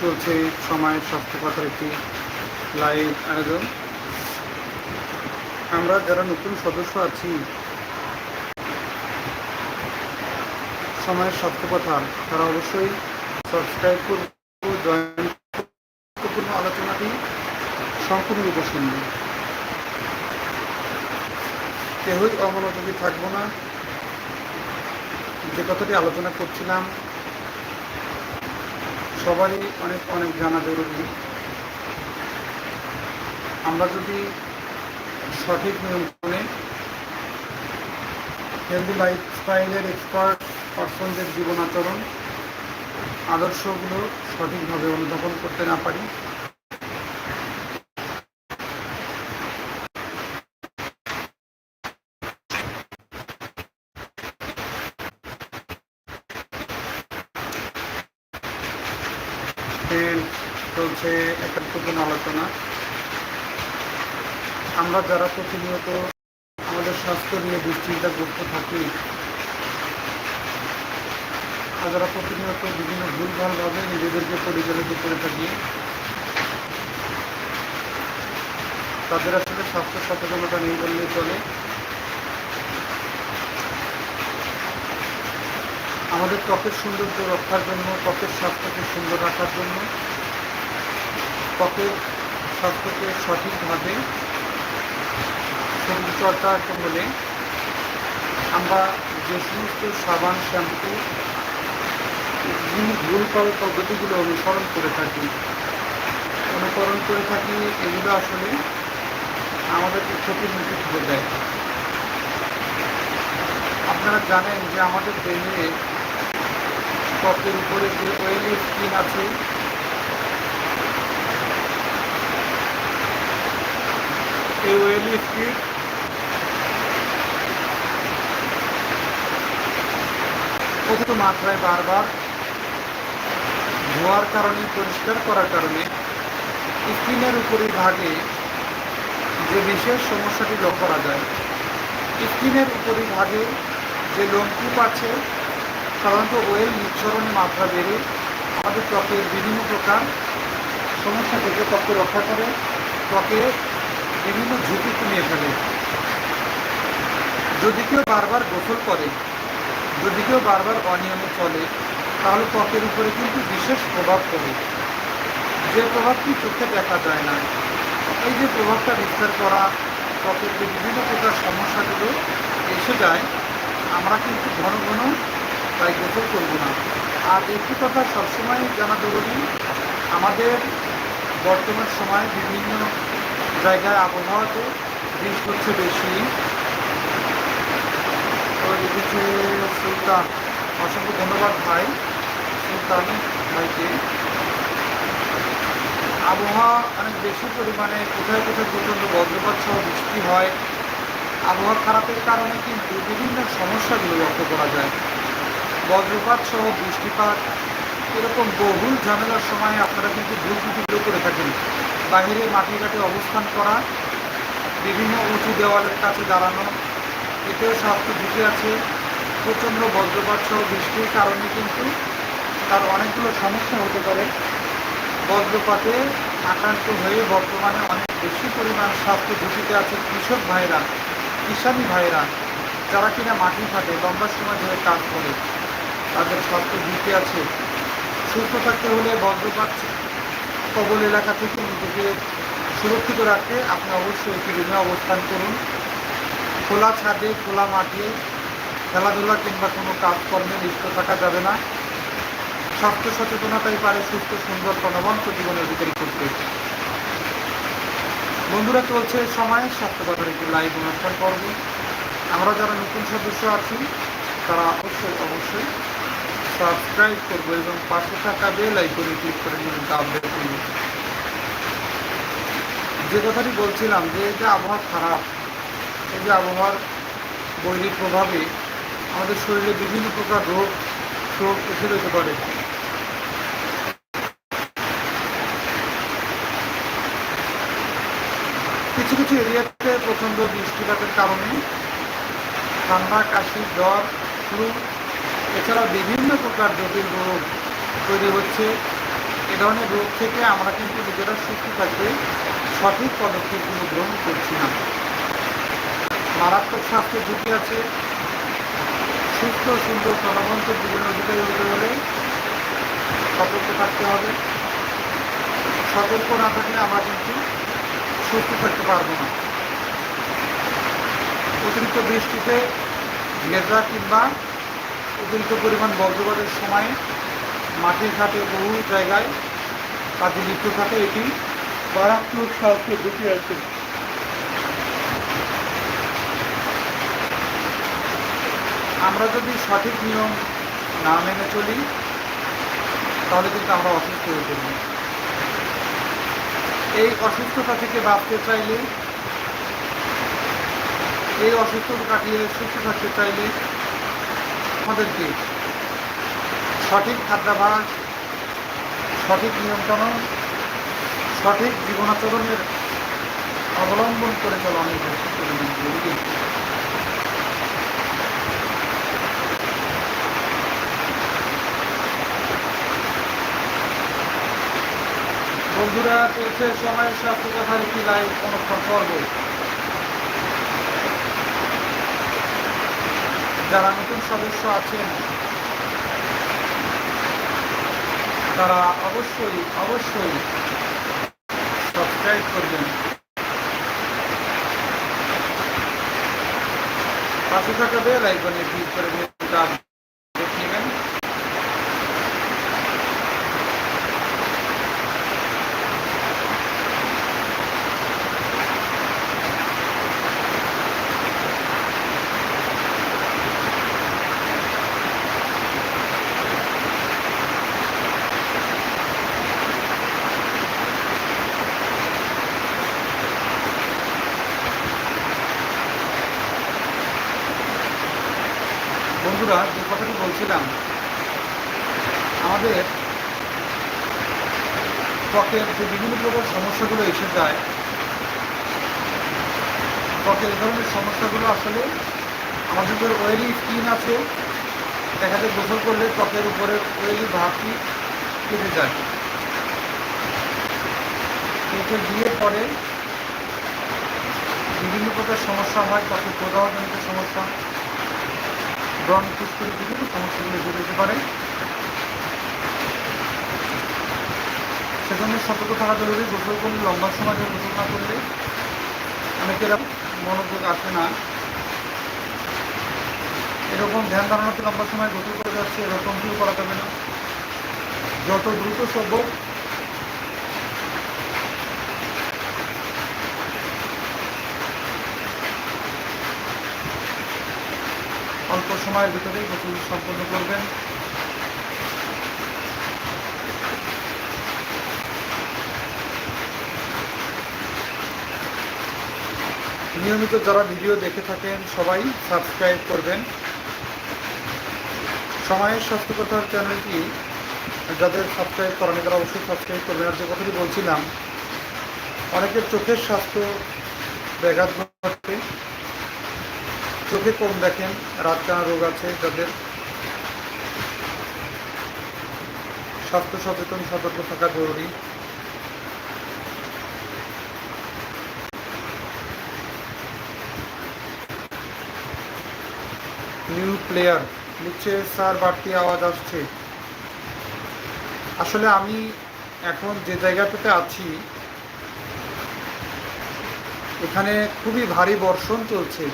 চলছে সময়ের স্বাস্থ্যকতার একটি লাইভ আয়োজন। আমরা যারা নতুন সদস্য আছি, সময়ের স্বাস্থ্যকথা তারা অবশ্যই সাবস্ক্রাইব করব জয়েন গুরুত্বপূর্ণ আলোচনাটি সম্পূর্ণরূপে শুনব কেউই অমনোযোগী থাকব না। যে কথাটি আলোচনা করছিলাম সবারই অনেক অনেক জানা জরুরি। আমরা যদি সঠিক নিয়ন্ত্রণে হেলদি লাইফস্টাইলের এক্সপার্ট পার্সনদের জীবন আচরণ, আদর্শগুলো সঠিকভাবে অনুধাবন করতে না পারি এর চলছে একটা গুরুত্বপূর্ণ আলোচনা। আমরা যারা প্রতিনিয়ত আমাদের স্বাস্থ্য নিয়ে দুশ্চিন্তাগ্রস্ত থাকি, আর যারা প্রতিনিয়ত বিভিন্ন ভুলভালভাবে নিজেদেরকে পরিচালিত করে থাকি, তাদের আসলে স্বাস্থ্য সচেতনতা নেই বললেই চলে। আমাদের ত্বকের সৌন্দর্য রক্ষার জন্য, ত্বকের স্বাস্থ্যকে সুন্দর রাখার জন্য ত্বকের স্বাস্থ্যকে সঠিকভাবে শরীরচর্চা হলে আমরা যে সমস্ত সাবান, শ্যাম্পু ভুল কল পদ্ধতিগুলো অনুসরণ করে থাকি। অনুকরণ করে থাকি, এগুলো আসলে আমাদেরকে ক্ষতির মুখে তুলে দেয়। আপনারা জানেন যে আমাদের দেহে ত্বকের উপরে যে ওয়েলি স্কিন আছে ওয়েলি স্কিন অতিরিক্ত মাত্রায় বারবার ধোয়ার কারণে, পরিষ্কার করার কারণে স্কিনের উপরের ভাগে যে বিশেষ সমস্যাটি লক্ষ্য করা যায়, স্কিনের উপরের ভাগে যে লোমকূপ আছে, সাধারণত ওয়েল নিঃসরণের মাত্রা বেড়ে আমাদের ত্বকের বিভিন্ন প্রকার সমস্যা থেকে ত্বককে রক্ষা করে। ত্বকের বিভিন্ন ঝুঁকি কমিয়ে ফেলে যদি কেউ বারবার গোসল করে, যদি কেউ বারবার অনিয়মে চলে, তাহলে ত্বকের উপরে কিন্তু বিশেষ প্রভাব পড়ে। যে প্রভাবটি চোখে দেখা যায় না, এই যে প্রভাবটা বিস্তার করা, ত্বকের যে বিভিন্ন প্রকার সমস্যাগুলো এসে যায়, আমরা কিন্তু ঘন ঘন তাই গোসল করব না। আর একটি কথা সবসময় জানা জরুরি, আমাদের বর্তমান সময়ে বিভিন্ন জায়গায় আবহাওয়াতে বৃষ্টি হচ্ছে বেশি। কিছু সুলতান, অসংখ্য ধন্যবাদ ভাই, সুলতান ভাইকে। আবহাওয়া অনেক বেশি পরিমাণে কোথায় কোথায় প্রচণ্ড বজ্রপাত সহ বৃষ্টি হয়। আবহাওয়া খারাপের কারণে কিন্তু বিভিন্ন সমস্যাগুলো লক্ষ্য করা যায়। বজ্রপাত সহ বৃষ্টিপাত, এরকম বহুল ঝামেলার সময় আপনারা কিন্তু ভুল করে থাকেন। বাহিরে মাটি ঘাটে অবস্থান করা, বিভিন্ন উঁচু দেওয়ালের কাছে দাঁড়ানো, এতেও স্বাস্থ্য ঝুঁকি আছে। প্রচণ্ড বজ্রপাত সহ বৃষ্টির কারণে কিন্তু তার অনেকগুলো সমস্যা হতে পারে। বজ্রপাতে আক্রান্ত হয়ে বর্তমানে অনেক বেশি পরিমাণ স্বাস্থ্য ঝুঁকিতে আছে কৃষক ভাইরা কিষানি ভাইরা, যারা কিনা মাটি ফাটে লম্বা সময় ধরে কাজ করে। তাদের স্বাস্থ্য ঝুঁকি আছে। সুস্থ থাকতে হলে বজ্রপাত কবল এলাকা থেকে নিজেকে সুরক্ষিত রাখতে আপনি অবশ্যই রুমে অবস্থান করুন। খোলা ছাদে, খোলা মাঠে, খেলাধুলা কিংবা কোনো কাজকর্মে লিপ্ত থাকা যাবে না। স্বাস্থ্য সচেতনতাই পারে সুস্থ, সুন্দর, প্রাণবন্ত জীবনের বিকারী করতে বন্ধুরা, চলছে সময়। স্বাস্থ্যকতার একটি লাইভ অনুষ্ঠান পর্ব। আমরা যারা নতুন সদস্য আছি, তারা অবশ্যই অবশ্যই সাবস্ক্রাইব করব এবং পাশে থাকা বেল আইকনে ক্লিক করে নিয়মিত আপডেট করব যে কথাটি বলছিলাম যে এই যে আবহাওয়া খারাপ। এই যে আবহাওয়ার বৈরিক প্রভাবে আমাদের শরীরে বিভিন্ন প্রকার রোগ শোক এসে যেতে পারে। কিছু কিছু এরিয়াতে প্রচণ্ড বৃষ্টিপাতের কারণে ঠান্ডা, কাশি, জ্বর ফ্লু এছাড়া বিভিন্ন প্রকার জটিল রোগ তৈরি হচ্ছে। এ ধরনের রোগ থেকে আমরা কিন্তু নিজেরা সুস্থ থাকতে সঠিক পদক্ষেপগুলো গ্রহণ করছি না। মারাত্মক স্বাস্থ্যের ঝুঁকি আছে। সুস্থ সুন্দর প্রাণবন্ত জীবন অধিকারী হতে হলে সতর্ক থাকতে হবে। সতর্ক না থাকলে আমরা কিন্তু সুস্থ থাকতে পারব না। অতিরিক্ত বৃষ্টিতে ভেজা কিংবা অতিরিক্ত পরিমাণ বজ্রপাতের সময় মাঠে ঘাটে বহু জায়গায় কাজে লিপ্ত থাকে। এটি মারাত্মক স্বাস্থ্য ঝুঁকি আছে আমরা যদি সঠিক নিয়ম না মেনে চলি, তাহলে কিন্তু আমরা অসুস্থ হয়ে পড়ব। এই অসুস্থতা থেকে বাঁচতে চাইলে, এই অসুস্থতা কাটিয়ে সুস্থ থাকতে চাইলে আমাদেরকে সঠিক খাদ্যাভাস সঠিক নিয়ন্ত্রণ, সঠিক জীবনাচরণের অবলম্বন করে চলা অনেক জরুরি। বন্ধুরা চলছে সময়ের স্বাস্থ্য কথার একটি লাইভ অনুষ্ঠান পর্ব যারা নতুন সদস্য আছেন, তারা অবশ্যই অবশ্যই সাবস্ক্রাইব করবেন। পাশে থাকা বেল আইকনে ক্লিক করে ভিডিওটা দেখে নেবেন বন্ধুরা যে কথাটি বলছিলাম আমাদের ত্বকের যে বিভিন্ন প্রকার সমস্যাগুলো এসে যায়, ত্বকের এই ধরনের সমস্যাগুলো আসলে আমাদের যে ওয়েলি স্কিন আছে, দেখা যায় গোসল করলে ত্বকের উপরে ওয়েলি ভাবটি কেটে যায়। কেটে গিয়ে পরে বিভিন্ন প্রকার সমস্যা হয়, ত্বকের প্রদাহজনিত সমস্যা ব্রণ ফুসকুড়ি বিভিন্ন সমস্যাগুলো এসে যেতে পারে। সেজন্য সতর্ক থাকা জরুরি। গোসল করলে লম্বা সময় গোসল না করলে অনেকের মনোযোগ আসে না। এরকম ধ্যান ধারণাতে লম্বা সময় গোসল করে যাচ্ছে এরকম কেউ করা যাবে না। যত দ্রুত সম্ভব সময়ের ভিতরেই গোসল সম্পন্ন করবেন। নিয়মিত যারা ভিডিও দেখে থাকেন, সবাই সাবস্ক্রাইব করবেন। সময়ের স্বাস্থ্যকতার চ্যানেলটি, যাদের সাবস্ক্রাইব করেনি তারা অবশ্যই সাবস্ক্রাইব করবেন। আর যে কথাটি বলছিলাম, অনেকের চোখের স্বাস্থ্য ব্যাঘাত চোখে কম দেখেন, রাত টানা রোগ আছে যাদের। স্বাস্থ্য সচেতন, সতর্ক থাকা জরুরি। নিউ প্লেয়ার লিখছে স্যার বাড়তি আওয়াজ আসছে। আসলে আমি এখন যে জায়গাটাতে আছি, এখানে খুবই ভারী বর্ষণ চলছে।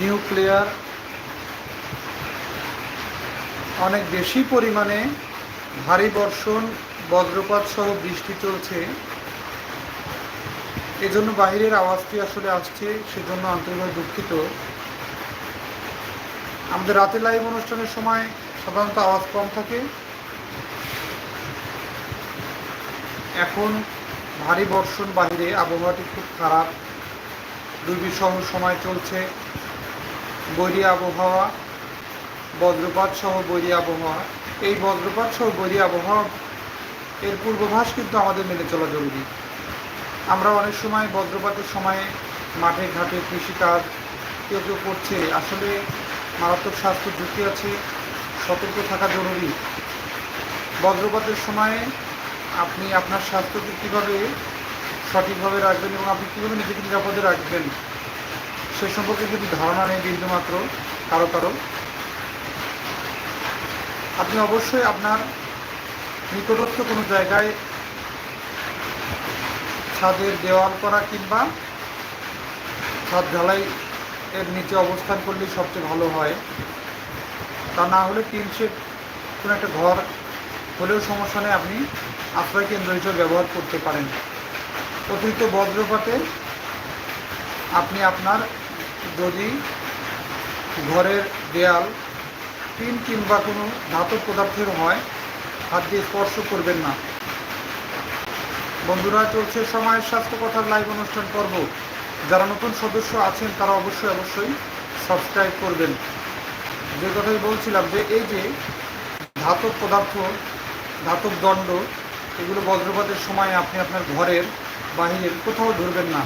নিউক্লিয়ার অনেক বেশি পরিমাণে ভারী বর্ষণ, বজ্রপাত সহ বৃষ্টি চলছে। এজন্য বাহিরের আওয়াজটি আসলে আসছে, সেজন্য আন্তরিকভাবে দুঃখিত। আমাদের রাতে লাইভ অনুষ্ঠানের সময় সাধারণত আওয়াজ কম থাকে। এখন ভারী বর্ষণ বাহিরে আবহাওয়াটি খুব খারাপ। দুর্বিষহ সময় চলছে। বৈরী আবহাওয়া, বজ্রপাত সহ বৈরী আবহাওয়া। এই বজ্রপাত সহ বৈরী আবহাওয়া এর পূর্বাভাস কিন্তু আমাদের মেনে চলা জরুরি। আমরা অনেক সময় বজ্রপাতের সময়ে মাঠে, ঘাটে কৃষিকাজ কেউ কেউ করছে। আসলে মারাত্মক স্বাস্থ্য ঝুঁকি আছে, সতর্ক থাকা জরুরি। বজ্রপাতের সময়ে আপনি আপনার স্বাস্থ্যকে কীভাবে সঠিকভাবে রাখবেন এবং আপনি কীভাবে নিজেকে নিরাপদে রাখবেন সে সম্পর্কে যদি ধারণা নেই বিন্দুমাত্র, কারও কারও, আপনি অবশ্যই আপনার নিকটস্থ কোনো জায়গায় ছাদের দেওয়াল করা কিংবা ছাদ ঢালাই এর নিচে অবস্থান করলেই সবচেয়ে ভালো হয়। তা না হলে টিন কোনো একটা ঘর হলেও সমস্যা নেই, আপনি আশ্রয় কেন্দ্র হিসেবে ব্যবহার করতে পারেন। অতিরিক্ত বজ্রপাতে আপনি আপনার যদি ঘরের দেয়াল টিন কিংবা কোনো ধাতব পদার্থের হয়, হাত দিয়ে স্পর্শ করবেন না। বন্ধুরা, চলছে সময়ের স্বাস্থ্য কথার লাইভ অনুষ্ঠান পর্ব। যারা নতুন সদস্য আছেন, তারা অবশ্যই অবশ্যই সাবস্ক্রাইব করবেন। যে কথাই বলছিলাম যে, এই যে ধাতব পদার্থ, ধাতব দণ্ড, এগুলো বজ্রপাতের সময় আপনি আপনার ঘরের বাহিরের কোথাও ধরবেন না।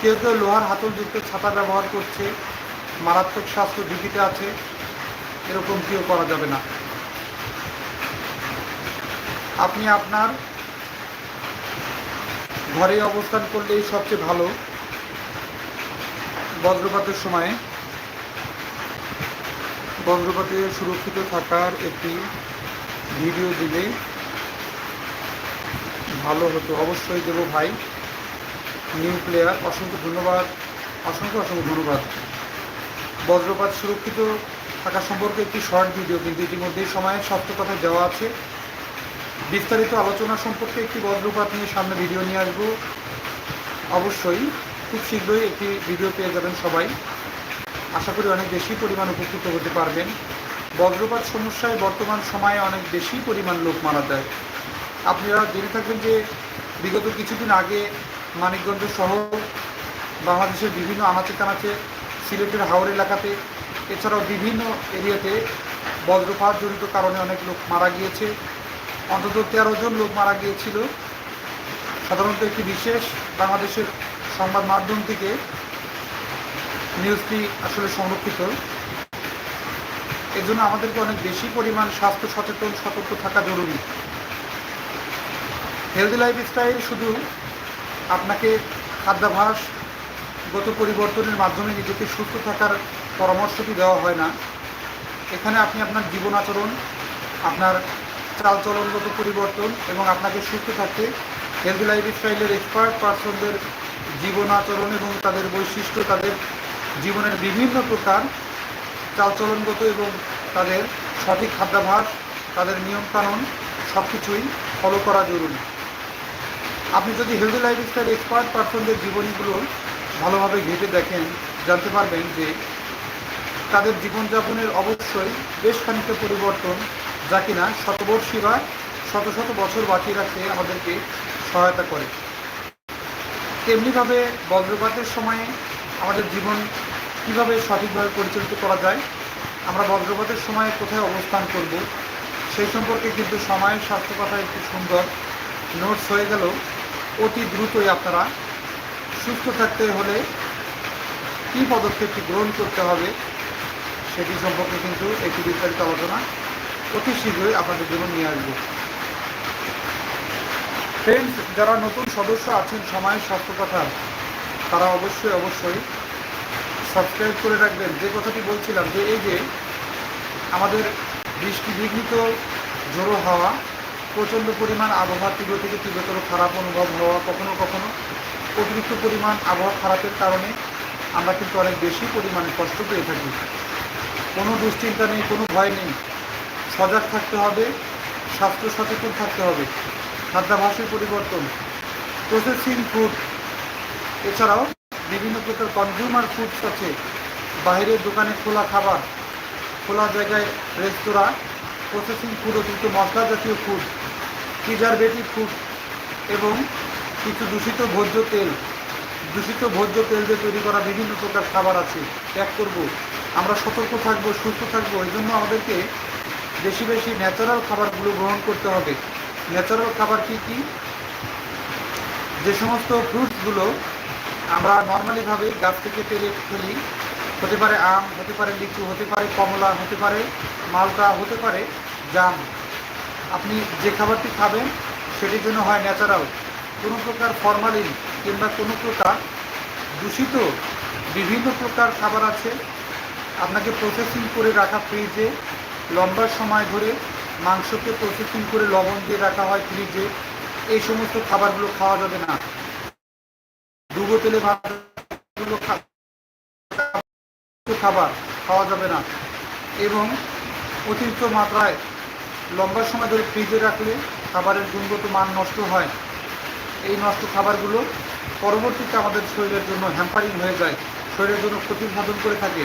কেউ কেউ লোহার হাতলযুক্ত ছাতা ব্যবহার করছে, মারাত্মক স্বাস্থ্য ঝুঁকিতে আছে, এরকম কেউ করা যাবে না। আপনি আপনার ঘরে অবস্থান করলেই সবচেয়ে ভালো, বজ্রপাতের সময়ে। বজ্রপাতে সুরক্ষিত থাকার একটি ভিডিও দিলে ভালো হতো। অবশ্যই দেবো ভাই। নিউ প্লেয়ার অসংখ্য ধন্যবাদ, অসংখ্য অসংখ্য ধন্যবাদ। বজ্রপাত সুরক্ষিত থাকা সম্পর্কে একটি শর্ট ভিডিও কিন্তু ইতিমধ্যেই সময়ে সত্য কথা দেওয়া আছে। বিস্তারিত আলোচনা সম্পর্কে একটি বজ্রপাত নিয়ে সামনে ভিডিও নিয়ে আসব। অবশ্যই খুব শীঘ্রই একটি ভিডিও পেয়ে যাবেন সবাই। আশা করি অনেক বেশি পরিমাণ উপকৃত হতে পারবেন। বজ্রপাত সমস্যায় বর্তমান সময়ে অনেক বেশি পরিমাণ লোক মারা যায়। আপনারা জেনে থাকবেন যে বিগত কিছুদিন আগে মানিকগঞ্জ সহ বাংলাদেশের বিভিন্ন আনাচে কানাচে সিলেটের হাওড় এলাকাতে। এছাড়াও বিভিন্ন এরিয়াতে বজ্রপাত জড়িত কারণে অনেক লোক মারা গিয়েছে। অন্তত তেরো জন লোক মারা গিয়েছিল। সাধারণত একটি বিশেষ বাংলাদেশের সংবাদ মাধ্যম থেকে নিউজটি আসলে সংরক্ষিত। এজন্য আমাদেরকে অনেক বেশি পরিমাণ স্বাস্থ্য সচেতন, সতর্ক থাকা জরুরি। হেলদি লাইফস্টাইল শুধু আপনাকে খাদ্যাভাস গত পরিবর্তনের মাধ্যমে নিজেকে সুস্থ থাকার পরামর্শটি দেওয়া হয় না। এখানে আপনি আপনার জীবন আচরণ, আপনার চালচলনগত পরিবর্তন এবং আপনাকে সুস্থ থাকতে হেলদি লাইফস্টাইলের এক্সপার্ট পার্সনদের জীবন আচরণ এবং তাদের বৈশিষ্ট্য, তাদের জীবনের বিভিন্ন প্রকার চালচলনগত এবং তাদের সঠিক খাদ্যাভাস, তাদের নিয়মকানুন সব কিছুই ফলো করা জরুরি। আপনি যদি হেলদি লাইফস্টাইল এক্সপার্ট পার্সনদের জীবনীগুলো ভালোভাবে ঘেটে দেখেন, জানতে পারবেন যে তাদের জীবনযাপনের অবশ্যই বেশ খানিকটা পরিবর্তন, যা কিনা শতবর্ষী বা শত শত বছর বাঁচিয়ে রাখতে আমাদেরকে সহায়তা করে। তেমনিভাবে বজ্রপাতের সময়ে আমাদের জীবন কীভাবে সঠিকভাবে পরিচালিত করা যায়, আমরা বজ্রপাতের সময়ে কোথায় অবস্থান করব, সেই সম্পর্কে কিন্তু সময়ের স্বাস্থ্য কথা একটু সুন্দর। নোটস হয়ে গেল। অতি দ্রুতই আপনারা সুস্থ থাকতে হলে কী পদক্ষেপটি গ্রহণ করতে হবে সেটি সম্পর্কে কিন্তু একটি বিস্তারিত আলোচনা অতি শীঘ্রই আপনাদের জন্য নিয়ে আসব। ফ্রেন্ডস যারা নতুন সদস্য আছেন সময়ের স্বাস্থ্য কথা, তারা অবশ্যই অবশ্যই সাবস্ক্রাইব করে রাখবেন। যে কথাটি বলছিলাম যে, এই যে আমাদের বৃষ্টি বিঘ্নিত জোরো হাওয়া প্রচণ্ড পরিমাণ আবহাওয়া তীব্র থেকে তীব্রতর খারাপ অনুভব হওয়া কখনো কখনো অতিরিক্ত পরিমাণ আবহাওয়া খারাপের কারণে আমরা কিন্তু অনেক বেশি পরিমাণে কষ্ট পেয়ে থাকি। কোনো দুশ্চিন্তা নেই, কোনো ভয় নেই। সজাগ থাকতে হবে, স্বাস্থ্য সচেতন থাকতে হবে। খাদ্যাভাসের পরিবর্তন। প্রসেসিং ফুড এছাড়াও বিভিন্ন প্রকার কনজিউমার ফুডস আছে। বাইরের দোকানে খোলা খাবার, খোলা জায়গায় রেস্তোরাঁ প্রসেসিং ফুড অতিরিক্ত মশলা জাতীয় ফুড প্রিজারভেটিভ ফুড এবং কিছু দূষিত ভোজ্য তেল। দূষিত ভোজ্য তেল দিয়ে তৈরি করা বিভিন্ন প্রকার খাবার আছে। ত্যাগ করব। আমরা সতর্ক থাকব, সুস্থ থাকব। এই জন্য আমাদেরকে বেশি বেশি ন্যাচারাল খাবারগুলো গ্রহণ করতে হবে। ন্যাচারাল খাবার কী কী? যে সমস্ত ফ্রুটসগুলো আমরা নর্মালিভাবে গাছ থেকে পেরে ফেলি, হতে পারে আম, হতে পারে লিচু, হতে পারে কমলা, হতে পারে মালটা, হতে পারে জাম। আপনি যে খাবারটি খাবেন, সেটির জন্য হয় ন্যাচারাল কোনো প্রকার ফরমালিন কিংবা কোনো প্রকার দূষিত বিভিন্ন প্রকার খাবার আছে। আপনাকে প্রসেসিং করে রাখা ফ্রিজে লম্বা সময় ধরে মাংসকে প্রসেসিং করে লবণ দিয়ে রাখা হয় ফ্রিজে এই সমস্ত খাবারগুলো খাওয়া যাবে না। ডুবো তেলে ভাতগুলো খাবার খাওয়া যাবে না। এবং অতিরিক্ত মাত্রায় লম্বা সময় ধরে ফ্রিজে রাখলে খাবারের গুণগত মান নষ্ট হয়। এই নষ্ট খাবারগুলো পরবর্তীতে আমাদের শরীরের জন্য হ্যাম্পারিং হয়ে যায়, শরীরের জন্য ক্ষতি সাধন করে থাকে।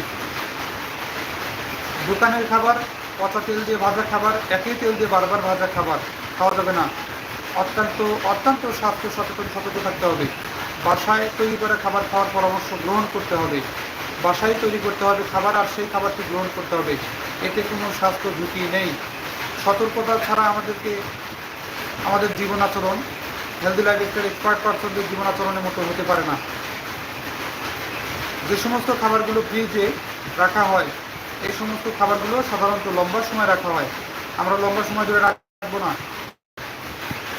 দোকানের খাবার, পচা তেল দিয়ে ভাজা খাবার, একই তেল দিয়ে বারবার ভাজা খাবার খাওয়া যাবে না। অত্যন্ত অত্যন্ত স্বাস্থ্য সচেতন, সতর্ক থাকতে হবে। বাসায় তৈরি করা খাবার খাওয়ার পরামর্শ গ্রহণ করতে হবে। বাসায় তৈরি করতে হবে খাবার আর সেই খাবারটি গ্রহণ করতে হবে। এতে কোনো স্বাস্থ্য ঝুঁকি নেই। সতর্কতা ছাড়া আমাদেরকে আমাদের জীবন আচরণ হেলদি লাইফস্টাইল এক্সপার্ট পার্সনদের জীবন আচরণের মতো হতে পারে না। যে সমস্ত খাবারগুলো ফ্রিজে রাখা হয়, এই সমস্ত খাবারগুলো সাধারণত লম্বা সময় রাখা হয়। আমরা লম্বা সময় ধরে রাখব না।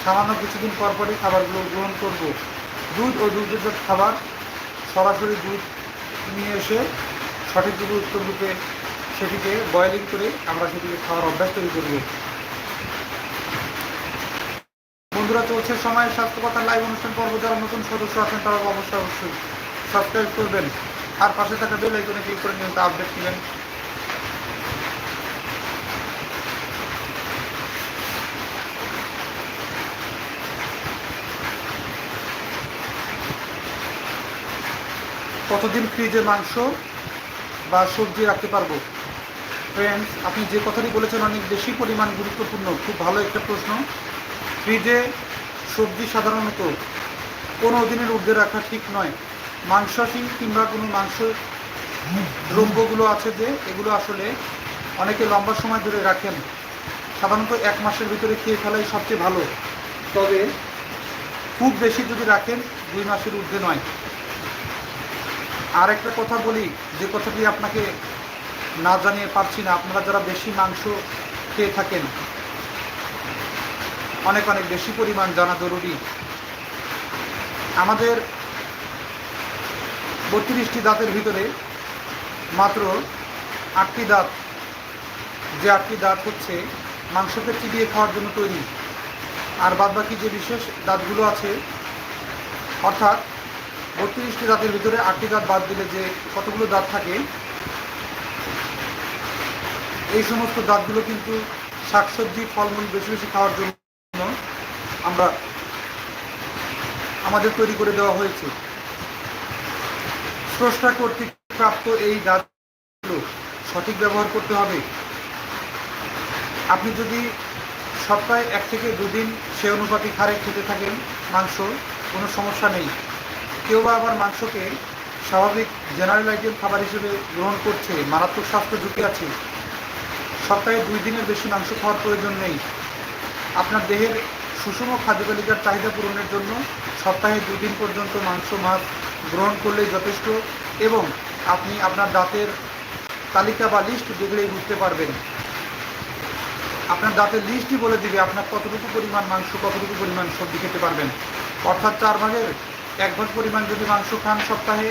সামান্য কিছুদিন পর পরই খাবারগুলো গ্রহণ করব। দুধ ও দুগ্ধজাত খাবার সরাসরি দুধ নিয়ে এসে সঠিকভাবে উত্তর রূপে সেটিকে বয়েলিং করে আমরা সেটিকে খাওয়ার অভ্যাস তৈরি করব বন্ধুরা, চলছে সময়। স্বাস্থ্য কথা লাইভ অনুষ্ঠান পর্ব। যারা নতুন সদস্য আছেন, তারা অবশ্যই অবশ্যই সাবস্ক্রাইব করবেন। আর পাশে থাকা বেল আইকনে ক্লিক করে নিয়মিত আপডেট নেবেন। কতদিন ফ্রিজে মাংস বা সবজি রাখতে পারব? ফ্রেন্ডস আপনি যে কথাটি বলেছেন অনেক বেশি পরিমাণ গুরুত্বপূর্ণ, খুব ভালো একটা প্রশ্ন। ফ্রিজে সবজি সাধারণত কোনো দিনের ঊর্ধ্বে রাখা ঠিক নয়। মাংসাশী কিংবা কোনো মাংস দ্রব্যগুলো আছে যে, এগুলো আসলে অনেকে লম্বা সময় ধরে রাখেন। সাধারণত এক মাসের ভিতরে খেয়ে ফেলাই সবচেয়ে ভালো। তবে খুব বেশি যদি রাখেন, দুই মাসের ঊর্ধ্বে নয়। আর একটা কথা বলি, যে কথাটি আপনাকে না জানিয়ে পারছি না। আপনারা যারা বেশি মাংস খেয়ে থাকেন, অনেক অনেক বেশি পরিমাণ জানা জরুরি। আমাদের বত্রিশটি দাঁতের ভিতরে মাত্র আটটি দাঁত, যে আটটি দাঁত হচ্ছে মাংসকে চিবিয়ে খাওয়ার জন্য তৈরি। আর বাদবাকি যে বিশেষ দাঁতগুলো আছে, অর্থাৎ বত্রিশটি দাঁতের ভিতরে আটটি দাঁত বাদ দিলে যে কতগুলো দাঁত থাকে এই সমস্ত দাঁতগুলো কিন্তু শাকসবজি, ফলমূল বেশি বেশি খাওয়ার জন্য আমরা আমাদের তৈরি করে দেওয়া হয়েছে। স্রষ্টা কর্তৃক প্রাপ্ত এই দাঁতগুলো সঠিক ব্যবহার করতে হবে। আপনি যদি সপ্তাহে এক থেকে দুদিন সে অনুপাতিক হারে খেতে থাকেন, মাংস, কোনো সমস্যা নেই। কেউ বা আবার মাংসকে স্বাভাবিক জেনারেল আইটেম খাবার হিসেবে গ্রহণ করছে, মারাত্মক স্বাস্থ্য ঝুঁকি আছে। সপ্তাহে দুই দিনের বেশি মাংস খাওয়ার প্রয়োজন নেই। আপনার দেহের সুষম খাদ্য তালিকার চাহিদা পূরণের জন্য সপ্তাহে দুই দিন পর্যন্ত মাংস, মাছ গ্রহণ করলেই যথেষ্ট এবং আপনি আপনার দাঁতের তালিকা বা লিস্ট দেখলেই বুঝতে পারবেন। আপনার দাঁতের লিস্টই বলে দিবে আপনার কতটুকু পরিমাণ মাংস, কতটুকু পরিমাণ সবজি খেতে পারবেন। অর্থাৎ চার ভাগের এক ভাগ পরিমাণ যদি মাংস খান সপ্তাহে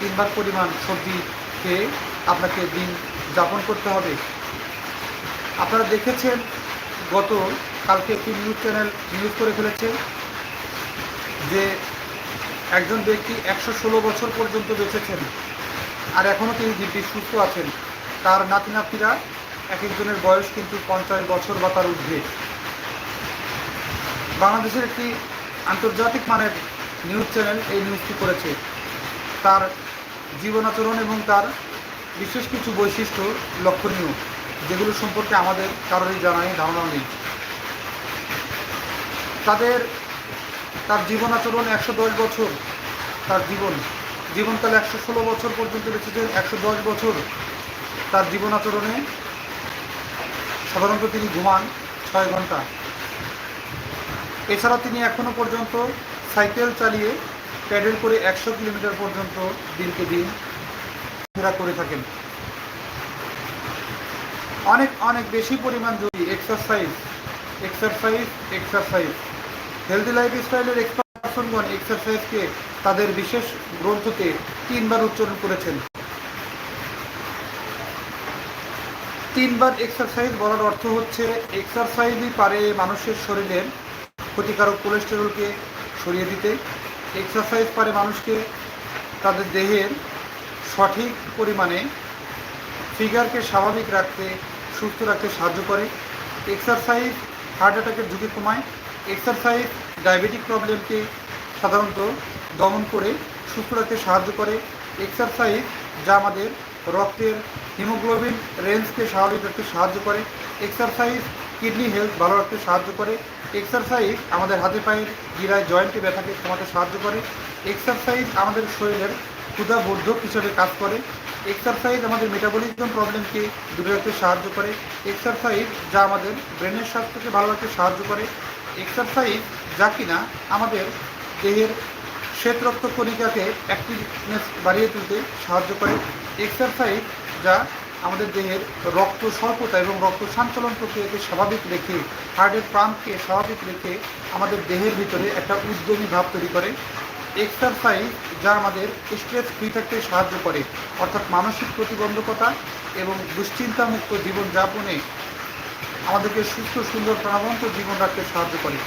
তিন ভাগ পরিমাণ সবজি খেয়ে আপনাকে দিন যাপন করতে হবে। আপনারা দেখেছেন গত কালকে একটি নিউজ চ্যানেল নিউজ করে ফেলেছে যে একজন ব্যক্তি একশো ষোলো বছর পর্যন্ত বেঁচেছেন আর এখনও তিনি দিব্যি সুস্থ আছেন। তার নাতি নাতিরা এক একজনের বয়স কিন্তু পঞ্চাশ বছর বা তার ঊর্ধ্বে। বাংলাদেশের একটি আন্তর্জাতিক মানের নিউজ চ্যানেল এই নিউজটি করেছে। তার জীবনাচরণ এবং তার বিশেষ কিছু বৈশিষ্ট্য লক্ষণীয়। যেগুলো সম্পর্কে আমাদের কারোরই জানা নেই ধারণা নেই। তাদের, তার জীবন আচরণ একশো দশ বছর, তার জীবন জীবনকাল একশো ষোলো বছর পর্যন্ত বেঁচেছেন একশো দশ বছর তার জীবন আচরণে সাধারণত তিনি ঘুমান ছয় ঘণ্টা। এছাড়া তিনি এখনও পর্যন্ত সাইকেল চালিয়ে প্যাডেল করে একশো কিলোমিটার পর্যন্ত দিনকে দিন ঘোরা করে থাকেন। অনেক অনেক বেশি পরিমাণ যদি এক্সারসাইজ এক্সারসাইজ এক্সারসাইজ হেলদি লাইফস্টাইলের এক্সপার্ট পার্সনগণ এক্সারসাইজকে তাদের বিশেষ গ্রন্থতে তিনবার উচ্চারণ করেছেন। তিনবার এক্সারসাইজ বলার অর্থ হচ্ছে এক্সারসাইজই পারে মানুষের শরীরের ক্ষতিকারক কোলেস্টেরলকে সরিয়ে দিতে। এক্সারসাইজ পারে মানুষকে তাদের দেহের সঠিক পরিমাণে ফিগারকে স্বাভাবিক রাখতে সুস্থ রাখতে সাহায্য করে। এক্সারসাইজ হার্ট অ্যাটাকের ঝুঁকি কমায়। এক্সারসাইজ ডায়াবেটিক প্রবলেমকে সাধারণত দমন করে সুস্থ রাখতে সাহায্য করে। এক্সারসাইজ যা আমাদের রক্তের হিমোগ্লোবিন রেঞ্জকে স্বাভাবিক রাখতে সাহায্য করে। এক্সারসাইজ কিডনি হেলথ ভালো রাখতে সাহায্য করে। এক্সারসাইজ আমাদের হাতে পায়ের গিরায় জয়েন্টে ব্যথাকে কমাতে সাহায্য করে। এক্সারসাইজ আমাদের শরীরের ক্ষুধাবর্ধক হিসেবে কাজ করে। এক্সারসাইজ আমাদের মেটাবলিজম প্রবলেমকে দূরে রাখতে সাহায্য করে। এক্সারসাইজ যা আমাদের ব্রেনের স্বাস্থ্যকে ভালো রাখতে সাহায্য করে। এক্সারসাইজ যা কিনা আমাদের দেহের শ্বেত রক্ত কণিকাকে অ্যাক্টিভনেস বাড়িয়ে তুলতে সাহায্য করে। এক্সারসাইজ যা আমাদের দেহের রক্ত স্বল্পতা এবং রক্ত সঞ্চালন প্রক্রিয়াকে স্বাভাবিক রেখে হার্টের প্রাণকে স্বাভাবিক রেখে আমাদের দেহের ভিতরে একটা উদ্যমী ভাব তৈরি করে। এক্সারসাইজ যা আমাদের স্ট্রেস ফ্রি থাকতে সাহায্য করে, অর্থাৎ মানসিক প্রতিবন্ধকতা এবং দুশ্চিন্তামুক্ত জীবনযাপনে আমাদেরকে সুস্থ, সুন্দর, প্রাণবন্ত জীবন রাখতে সাহায্য করে।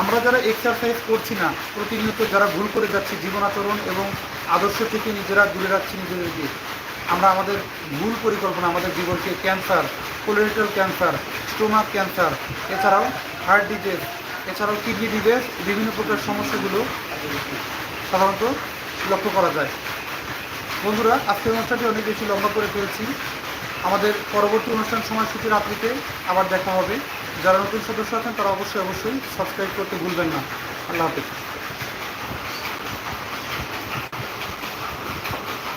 আমরা যারা এক্সারসাইজ করছি না, প্রতিনিয়ত যারা ভুল করে যাচ্ছি জীবন আচরণ এবং আদর্শ থেকে নিজেরা দূরে রাখছি নিজেদেরকে, আমরা আমাদের ভুল পরিকল্পনা, আমাদের জীবনকে cancer colorectal cancer stomach cancer এছাড়াও হার্ট ডিজিজ এছাড়াও কিডনি ডিজিজ বিভিন্ন প্রকার সমস্যাগুলো সাধারণত লক্ষ্য করা যায়। বন্ধুরা, আজকের অনুষ্ঠানটি অনেক বেশি লম্বা করে ফেলেছি আমাদের পরবর্তী অনুষ্ঠান সময়সূচি রাত্রিতে আবার দেখা হবে। যারা নতুন সদস্য আছেন, তারা অবশ্যই অবশ্যই সাবস্ক্রাইব করতে ভুলবেন না। আল্লাহ হাফেজ।